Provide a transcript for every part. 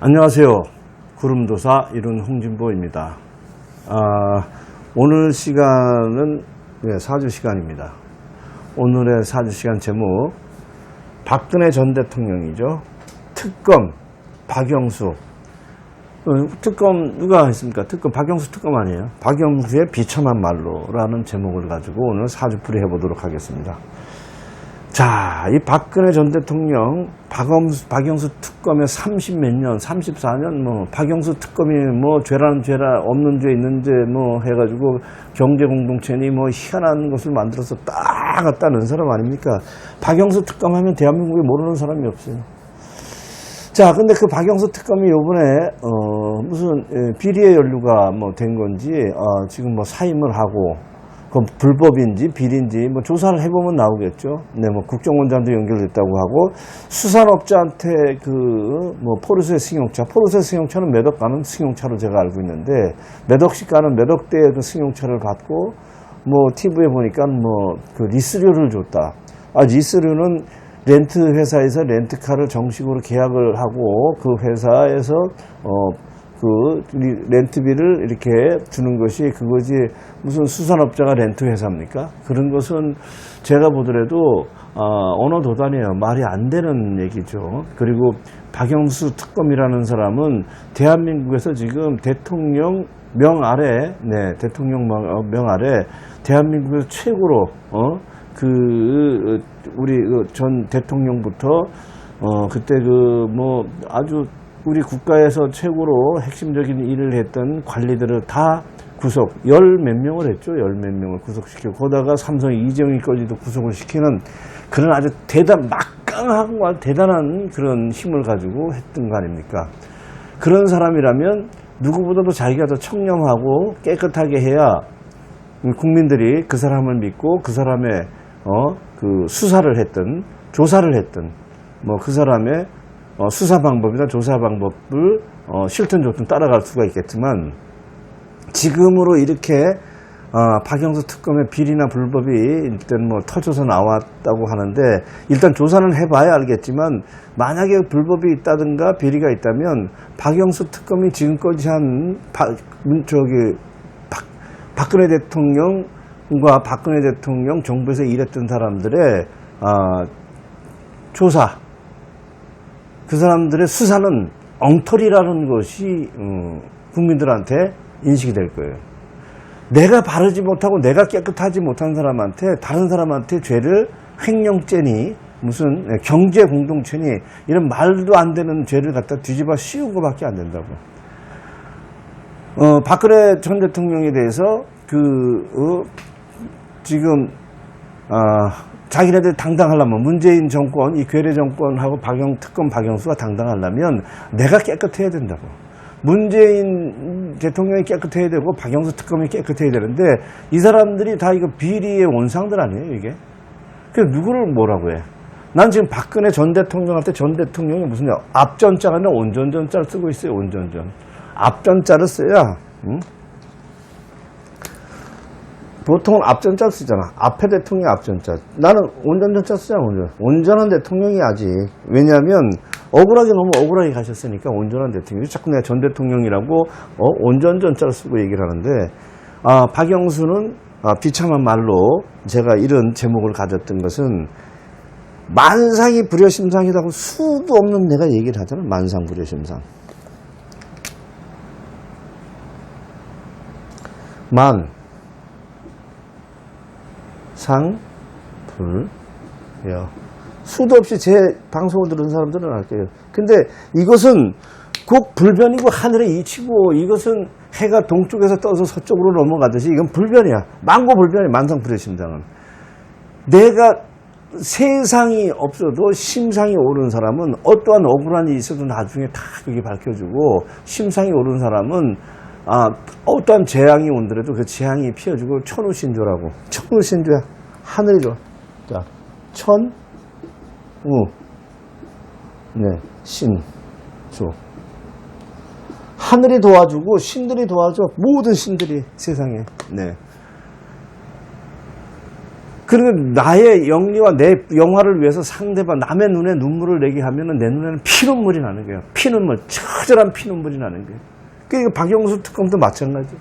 안녕하세요. 구름도사 이룬 홍진보입니다. 아, 오늘 시간은 네, 사주 시간입니다. 오늘의 사주 시간 제목 박근혜 전 대통령이죠. 특검 박영수 어, 특검 누가 했습니까? 특검 박영수 특검 아니에요. 박영수의 비참한 말로라는 제목을 가지고 오늘 사주풀이 해보도록 하겠습니다. 자, 이 박근혜 전 대통령 박영수, 박영수 특검에 30 몇 년, 34년 뭐 박영수 특검이 뭐 죄라는 죄라 없는 죄 있는 죄 뭐 해가지고 경제 공동체니 뭐 희한한 것을 만들어서 딱 넣은 사람 아닙니까? 박영수 특검 하면 대한민국에 모르는 사람이 없어요. 자, 근데 그 박영수 특검이 요번에, 어, 무슨, 예, 비리의 연루가 뭐 된 건지, 어, 지금 뭐 사임을 하고, 그 불법인지 비리인지 뭐 조사를 해보면 나오겠죠. 네, 뭐 국정원장도 연결됐다고 하고, 수산업자한테 그, 뭐 포르쉐 승용차, 포르쉐 승용차는 몇억 가는 승용차로 제가 알고 있는데, 몇 억씩 가는 몇 억대의 그 승용차를 받고, 뭐 TV에 보니까 뭐 그 리스료를 줬다. 아, 리스료는 렌트 회사에서 렌트카를 정식으로 계약을 하고 그 회사에서 어 그 렌트비를 이렇게 주는 것이 그거지 무슨 수산업자가 렌트 회사입니까? 그런 것은 제가 보더라도 어, 언어 도단이에요. 말이 안 되는 얘기죠. 그리고 박영수 특검이라는 사람은 대한민국에서 지금 대통령 명 아래, 네, 대통령 명, 어, 명 아래 대한민국에서 최고로 어, 그 우리 그전 대통령부터 어 그때 그 뭐 아주 우리 국가에서 최고로 핵심적인 일을 했던 관리들을 다 구속 열 몇 명을 했죠. 열 몇 명을 구속시키고 거다가 삼성 이재용이까지도 구속을 시키는 그런 아주 대단 막강한 대단한 그런 힘을 가지고 했던 거 아닙니까? 그런 사람이라면 누구보다도 자기가 더 청렴하고 깨끗하게 해야 국민들이 그 사람을 믿고 그 사람의 어, 그 수사를 했던 조사를 했던 뭐 그 사람의 어, 수사 방법이나 조사 방법을 어, 싫든 좋든 따라갈 수가 있겠지만 지금으로 이렇게 어, 박영수 특검의 비리나 불법이 일단 뭐 터져서 나왔다고 하는데 일단 조사는 해봐야 알겠지만 만약에 불법이 있다든가 비리가 있다면 박영수 특검이 지금까지 한 바, 문- 저기 박, 박근혜 대통령과 박근혜 대통령 정부에서 일했던 사람들의 아, 조사 그 사람들의 수사는 엉터리라는 것이 어, 국민들한테 인식이 될 거예요. 내가 바르지 못하고 내가 깨끗하지 못한 사람한테 다른 사람한테 죄를 횡령죄니 무슨 경제 공동체니 이런 말도 안 되는 죄를 갖다 뒤집어 씌우고밖에 안 된다고. 어, 박근혜 전 대통령에 대해서 그 어, 지금 아, 자기네들 당당하려면 문재인 정권, 이 괴뢰 정권하고 박영 특검 박영수가 당당하려면 내가 깨끗해야 된다고. 문재인 대통령이 깨끗해야 되고 박영수 특검이 깨끗해야 되는데 이 사람들이 다 이거 비리의 원상들 아니에요 이게? 그래서 누구를 뭐라고 해? 난 지금 박근혜 전 대통령한테 전 대통령이 무슨 앞전자가 아니라 온전전자를 쓰고 있어요 온전전. 앞전자를 써야 응? 보통은 앞전자 쓰잖아. 앞에 대통령이 앞전자. 나는 온전전자 쓰잖아, 온전. 온전한 대통령이 아직. 왜냐하면 억울하게 너무 억울하게 가셨으니까 온전한 대통령. 자꾸 내가 전 대통령이라고 어, 온전전자를 쓰고 얘기를 하는데 아, 박영수는 아, 비참한 말로 제가 이런 제목을 가졌던 것은 만상이 불여심상이라고 수도 없는 내가 얘기를 하잖아. 만상 불여심상. 만 상, 불, 여. 수도 없이 제 방송을 들은 사람들은 알 거예요. 근데 이것은 꼭 불변이고 하늘의 이치고 이것은 해가 동쪽에서 떠서 서쪽으로 넘어가듯이 이건 불변이야. 망고 불변이 만상 불의심상은. 내가 세상이 없어도 심상이 오른 사람은 어떠한 억울한 일이 있어도 나중에 다 그게 밝혀주고 심상이 오른 사람은 아, 어떠한 재앙이 온더라도 그 재앙이 피어주고 천우신조라고. 천우신조야. 하늘이 좋아. 자, 천, 우, 네, 신, 조. 하늘이 도와주고 신들이 도와줘. 모든 신들이 세상에. 네. 그러니까 나의 영리와 내 영화를 위해서 상대방 남의 눈에 눈물을 내게 하면은 내 눈에는 피눈물이 나는 거예요. 피눈물, 처절한 피눈물이 나는 거예요. 그러니까 박영수 특검도 마찬가지.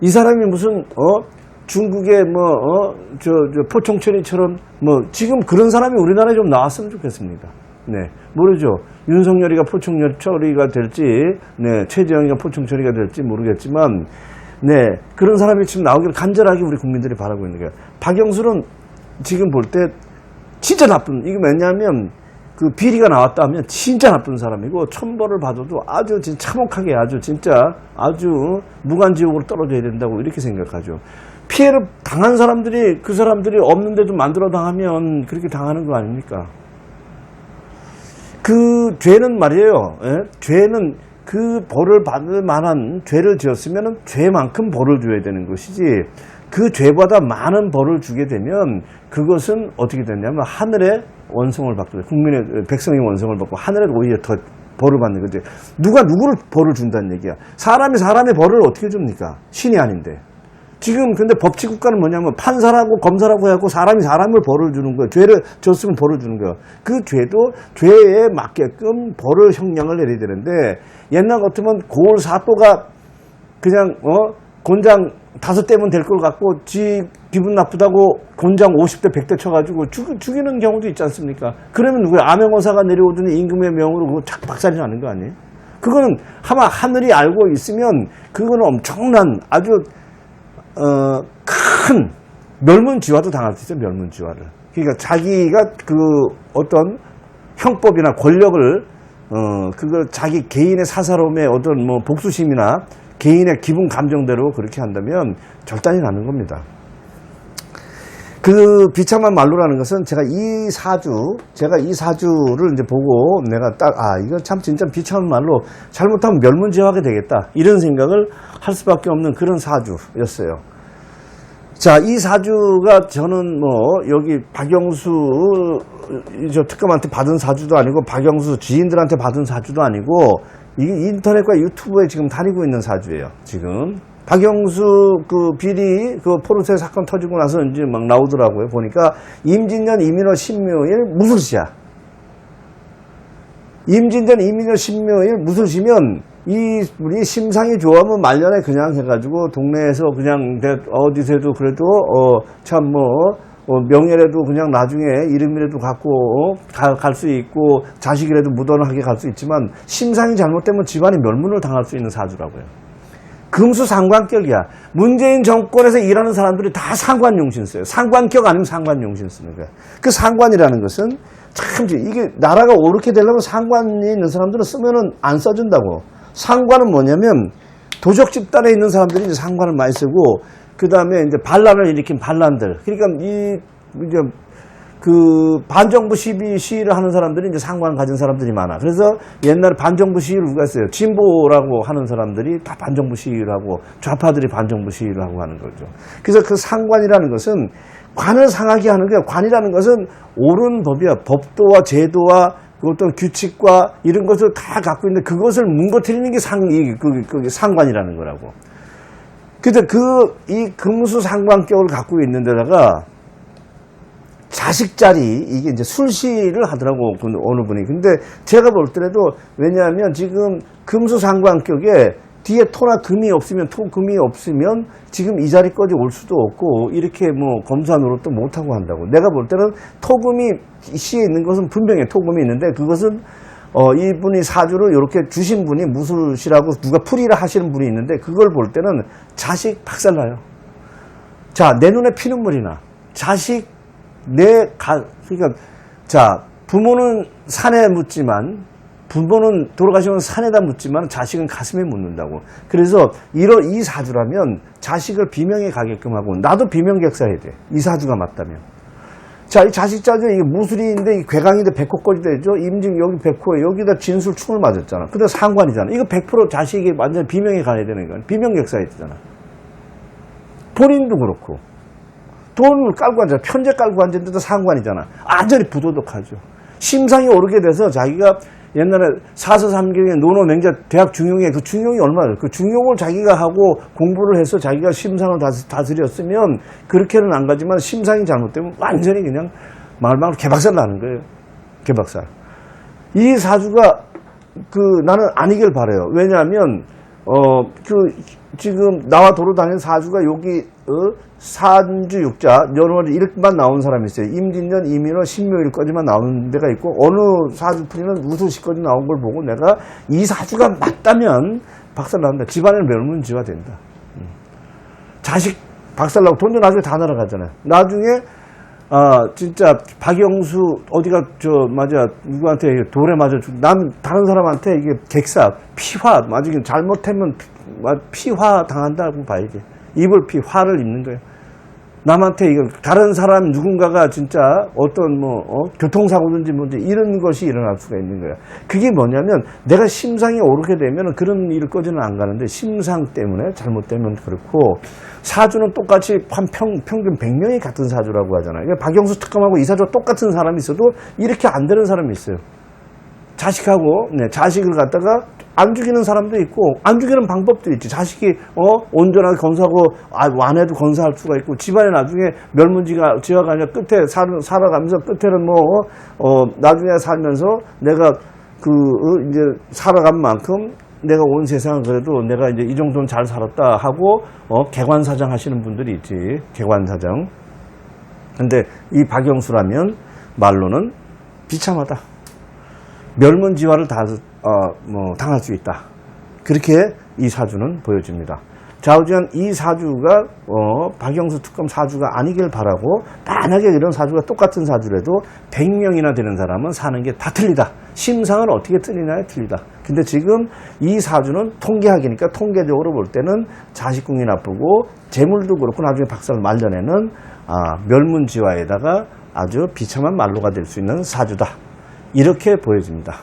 이 사람이 무슨 어 중국의 뭐어저 저 포청천이처럼 뭐 지금 그런 사람이 우리나라에 좀 나왔으면 좋겠습니다. 네 모르죠. 윤석열이가 포청천이가 될지, 네 최재형이가 포청천이가 될지 모르겠지만, 네 그런 사람이 지금 나오기를 간절하게 우리 국민들이 바라고 있는 거예요. 박영수는 지금 볼 때 진짜 나쁜 이게 왜냐하면 그 비리가 나왔다 하면 진짜 나쁜 사람이고 천벌을 받아도 아주 참혹하게 아주 진짜 아주 무간지옥으로 떨어져야 된다고 이렇게 생각하죠. 피해를 당한 사람들이 그 사람들이 없는데도 만들어 당하면 그렇게 당하는 거 아닙니까? 그 죄는 말이에요. 예? 죄는 그 벌을 받을 만한 죄를 지었으면 죄만큼 벌을 줘야 되는 것이지 그 죄보다 많은 벌을 주게 되면 그것은 어떻게 되냐면 하늘의 원성을 받고 국민의 백성의 원성을 받고 하늘에 오히려 더 벌을 받는 거지. 누가 누구를 벌을 준다는 얘기야. 사람이 사람의 벌을 어떻게 줍니까? 신이 아닌데. 지금 근데 법치 국가는 뭐냐면 판사라고 검사라고 해갖고 사람이 사람을 벌을 주는 거예요. 죄를 졌으면 벌을 주는 거예요. 그 죄도 죄에 맞게끔 벌을 형량을 내려야 되는데 옛날 같으면 고을 사또가 그냥 어 곤장 다섯 대면 될 걸 갖고 지 기분 나쁘다고 곤장 50대 100대 쳐가지고 죽, 죽이는 경우도 있지 않습니까? 그러면 누구야? 암행어사가 내려오더니 임금의 명으로 그거 착 박살이 나는 거 아니에요? 그거는 아마 하늘이 알고 있으면 그거는 엄청난 아주 어, 큰 멸문지화도 당할 수 있어요. 멸문지화를. 그러니까 자기가 그 어떤 형법이나 권력을 어 그걸 자기 개인의 사사로움의 어떤 뭐 복수심이나 개인의 기분 감정대로 그렇게 한다면 절단이 나는 겁니다. 그 비참한 말로라는 것은 제가 이 사주, 제가 이 사주를 이제 보고 내가 딱, 아, 이거 참 진짜 비참한 말로 잘못하면 멸문지화하게 되겠다. 이런 생각을 할 수밖에 없는 그런 사주였어요. 자, 이 사주가 저는 뭐, 여기 박영수, 저 특검한테 받은 사주도 아니고, 박영수 지인들한테 받은 사주도 아니고, 이게 인터넷과 유튜브에 지금 다니고 있는 사주예요, 지금. 박영수 그 비리 그 포르쉐 사건 터지고 나서 이제 막 나오더라고요. 보니까 임진년 이민호 신묘일 무술시야. 임진년 이민호 신묘일 무술시면 이 우리 심상이 좋아하면 말년에 그냥 해가지고 동네에서 그냥 대- 어디서도 그래도 어 참뭐 어, 명예라도 그냥 나중에 이름이라도 갖고 갈수 있고 자식이라도 무던하게 갈 수 있지만 심상이 잘못되면 집안이 멸문을 당할 수 있는 사주라고요. 금수 상관격이야. 문재인 정권에서 일하는 사람들이 다 상관용신 써요. 상관격 아니면 상관용신 쓰는 거야. 그 상관이라는 것은 참 이게 나라가 옳게 되려면 상관이 있는 사람들은 쓰면은 안 써준다고. 상관은 뭐냐면 도적 집단에 있는 사람들이 이제 상관을 많이 쓰고 그 다음에 이제 반란을 일으킨 반란들. 그러니까 이 이제 그 반정부 시비 시위를 하는 사람들이 이제 상관 가진 사람들이 많아. 그래서 옛날에 반정부 시위를 누가 했어요? 진보라고 하는 사람들이 다 반정부 시위를 하고 좌파들이 반정부 시위를 하고 하는 거죠. 그래서 그 상관이라는 것은 관을 상하게 하는 거야. 관이라는 것은 옳은 법이야. 법도와 제도와 그 어떤 규칙과 이런 것을 다 갖고 있는데 그것을 뭉거뜨리는 게 상, 이, 그, 그 상관이라는 거라고. 근데 그, 이 금수 상관격을 갖고 있는 데다가 자식 자리 이게 이제 술시를 하더라고 그 어느 분이. 근데 제가 볼 때라도 왜냐하면 지금 금수 상관격에 뒤에 토나 금이 없으면 토 금이 없으면 지금 이 자리까지 올 수도 없고 이렇게 뭐 검사 노릇도 못 하고 한다고. 내가 볼 때는 토금이 시에 있는 것은 분명히 토금이 있는데 그것은 어 이분이 사주를 이렇게 주신 분이 무술시라고 누가 풀이를 하시는 분이 있는데 그걸 볼 때는 자식 박살나요. 자 내 눈에 피눈물이 나. 자식 내 가, 그러니까, 자, 부모는 산에 묻지만, 부모는 돌아가시면 산에다 묻지만 자식은 가슴에 묻는다고. 그래서 이런 이 사주라면 자식을 비명에 가게끔 하고 나도 비명객사해야 돼. 이 사주가 맞다면. 자, 이 자식 자주 이게 무술인데 이 괴강인데 백호까지 되죠. 임진 여기 백호에 여기다 진술 충을 맞았잖아. 근데 상관이잖아. 이거 100% 자식이 완전 비명에 가야 되는 거야. 비명객사해야 되잖아. 본인도 그렇고. 돈을 깔고 앉아, 편제 깔고 앉았는데도 상관이잖아. 완전히 부도덕하죠. 심상이 오르게 돼서 자기가 옛날에 사서 삼경에 노노 맹자 대학 중용에 그 중용이 얼마예요? 그 중용을 자기가 하고 공부를 해서 자기가 심상을 다스, 다스 렸으면 그렇게는 안 가지만 심상이 잘못되면 완전히 그냥 말말 개박살 나는 거예요. 개박살. 이 사주가 그 나는 아니길 바래요. 왜냐하면 어 그 지금 나와 도로 다니는 사주가 여기 어, 산주 육자 연월 일만 나온 사람이 있어요. 임진년 이민월 신묘일까지만 나오는 데가 있고 어느 사주풀이는 우수시까지 나온 걸 보고 내가 이 사주가 맞다면 박살난다. 집안을 멸문지화 된다. 음. 자식 박살나고 돈도 나중에 다 날아가잖아요. 나중에 아 진짜 박영수 어디가 저 맞아 누구한테 돌에 맞아 죽- 남 다른 사람한테 이게 객사 피화 맞으면 잘못하면 피- 마- 피화 당한다고 봐야지 입을 피 화를 입는 거예요. 남한테 이거 다른 사람 누군가가 진짜 어떤 뭐 어? 교통사고든지 뭔지 이런 것이 일어날 수가 있는 거예요. 그게 뭐냐면 내가 심상이 오르게 되면 그런 일까지는 안 가는데 심상 때문에 잘못되면 그렇고 사주는 똑같이 한 평, 평균 100명이 같은 사주라고 하잖아요. 박영수 특검하고 이 사주가 똑같은 사람이 있어도 이렇게 안 되는 사람이 있어요. 자식하고 네, 자식을 갖다가 안 죽이는 사람도 있고 안 죽이는 방법도 있지. 자식이 어 온전하게 건사하고 아, 완해도 건사할 수가 있고 집안에 나중에 멸문지가 지어가 아니라 끝에 살, 살아가면서 끝에는 뭐 어, 나중에 살면서 내가 그 어, 이제 살아간 만큼 내가 온 세상을 그래도 내가 이제 이 정도는 잘 살았다 하고 어, 개관사장 하시는 분들이 있지. 개관사장. 근데 이 박영수라면 말로는 비참하다. 멸문지화를 다, 어, 뭐, 당할 수 있다. 그렇게 이 사주는 보여집니다. 좌우지간 이 사주가, 어, 박영수 특검 사주가 아니길 바라고, 만약에 이런 사주가 똑같은 사주라도 100명이나 되는 사람은 사는 게 다 틀리다. 심상은 어떻게 틀리나요? 틀리다. 근데 지금 이 사주는 통계학이니까 통계적으로 볼 때는 자식궁이 나쁘고, 재물도 그렇고 나중에 박살 말년에는, 아, 멸문지화에다가 아주 비참한 말로가 될 수 있는 사주다. 이렇게 보여집니다.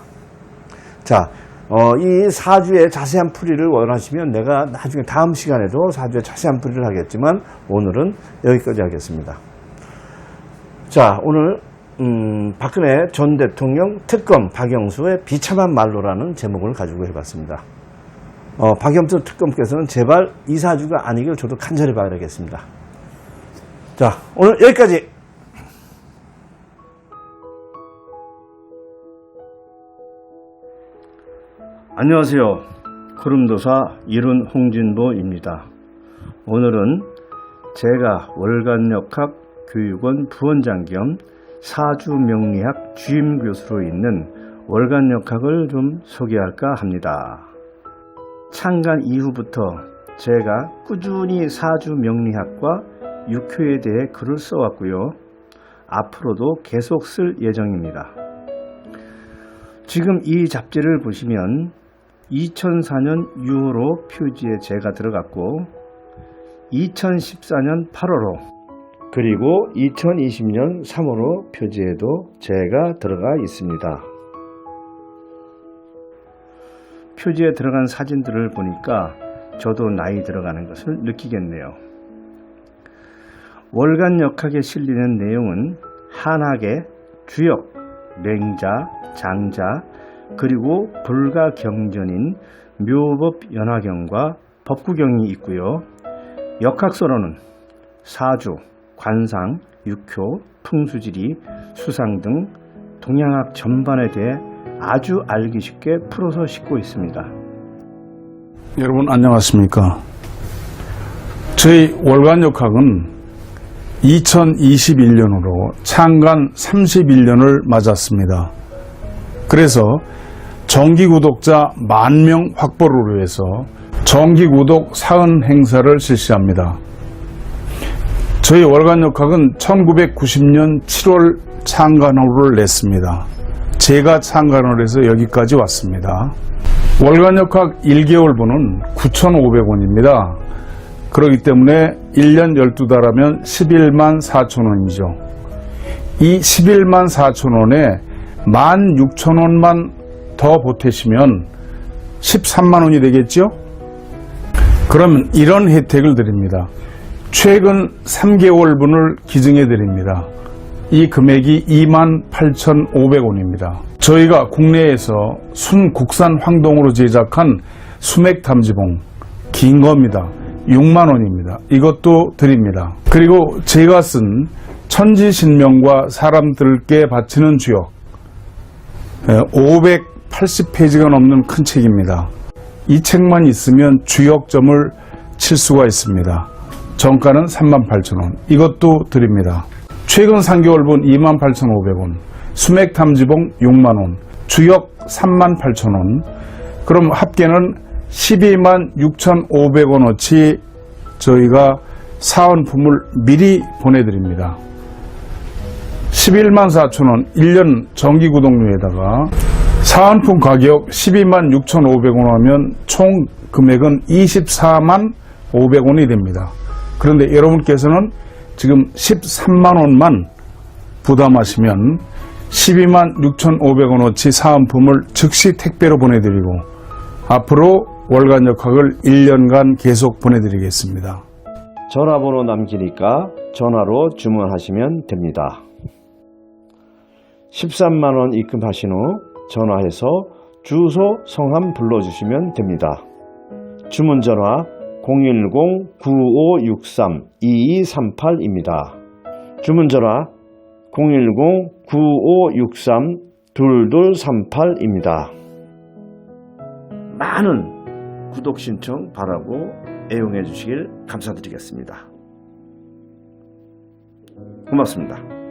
자, 어, 이 사주의 자세한 풀이를 원하시면 내가 나중에 다음 시간에도 사주의 자세한 풀이를 하겠지만 오늘은 여기까지 하겠습니다. 자, 오늘 음, 박근혜 전 대통령 특검 박영수의 비참한 말로라는 제목을 가지고 해봤습니다. 어, 박영수 특검께서는 제발 이 사주가 아니길 저도 간절히 바라겠습니다. 자, 오늘 여기까지. 안녕하세요. 구름도사 이룬 홍진보입니다. 오늘은 제가 월간역학 교육원 부원장 겸 사주명리학 주임 교수로 있는 월간역학을 좀 소개할까 합니다. 창간 이후부터 제가 꾸준히 사주명리학과 육효에 대해 글을 써왔고요. 앞으로도 계속 쓸 예정입니다. 지금 이 잡지를 보시면 2004년 6월로 표지에 제가 들어갔고 2014년 8월로 그리고 2020년 3월로 표지에도 제가 들어가 있습니다. 표지에 들어간 사진들을 보니까 저도 나이 들어가는 것을 느끼겠네요. 월간 역학에 실리는 내용은 한학의 주역, 맹자, 장자, 그리고 불가 경전인 묘법 연화경과 법구경이 있고요. 역학서로는 사주, 관상, 육효, 풍수지리, 수상 등 동양학 전반에 대해 아주 알기 쉽게 풀어서 싣고 있습니다. 여러분 안녕하십니까? 저희 월간역학은 2021년으로 창간 31년을 맞았습니다. 그래서 정기 구독자 만 명 확보를 위해서 정기 구독 사은 행사를 실시합니다. 저희 월간 역학은 1990년 7월 창간호를 냈습니다. 제가 창간을 해서 여기까지 왔습니다. 월간 역학 1개월분은 9,500원입니다. 그렇기 때문에 1년 12달 하면 11만 4천 원이죠. 이 11만 4천 원에 16,000원만 더 보태시면 13만 원이 되겠죠? 그러면 이런 혜택을 드립니다. 최근 3개월분을 기증해 드립니다. 이 금액이 28,500원입니다. 저희가 국내에서 순국산 황동으로 제작한 수맥 탐지봉 긴 겁니다. 6만 원입니다. 이것도 드립니다. 그리고 제가 쓴 천지신명과 사람들께 바치는 주역 580페이지가 넘는 큰 책입니다. 이 책만 있으면 주역점을 칠 수가 있습니다. 정가는 38,000원. 이것도 드립니다. 최근 3개월분 28,500원. 수맥 탐지봉 6만원. 주역 38,000원. 그럼 합계는 12만 6,500원어치 저희가 사은품을 미리 보내드립니다. 11만 4천원 1년 정기구독료에다가 사은품 가격 12만 6,500원 하면 총 금액은 24만 500원이 됩니다. 그런데 여러분께서는 지금 13만 원만 부담하시면 12만 6,500원어치 사은품을 즉시 택배로 보내드리고 앞으로 월간 역학을 1년간 계속 보내드리겠습니다. 전화번호 남기니까 전화로 주문하시면 됩니다. 13만원 입금하신 후 전화해서 주소, 성함 불러주시면 됩니다. 주문 전화 010-9563-2238입니다. 주문 전화 010-9563-2238입니다. 많은 구독 신청 바라고 애용해 주시길 감사드리겠습니다. 고맙습니다.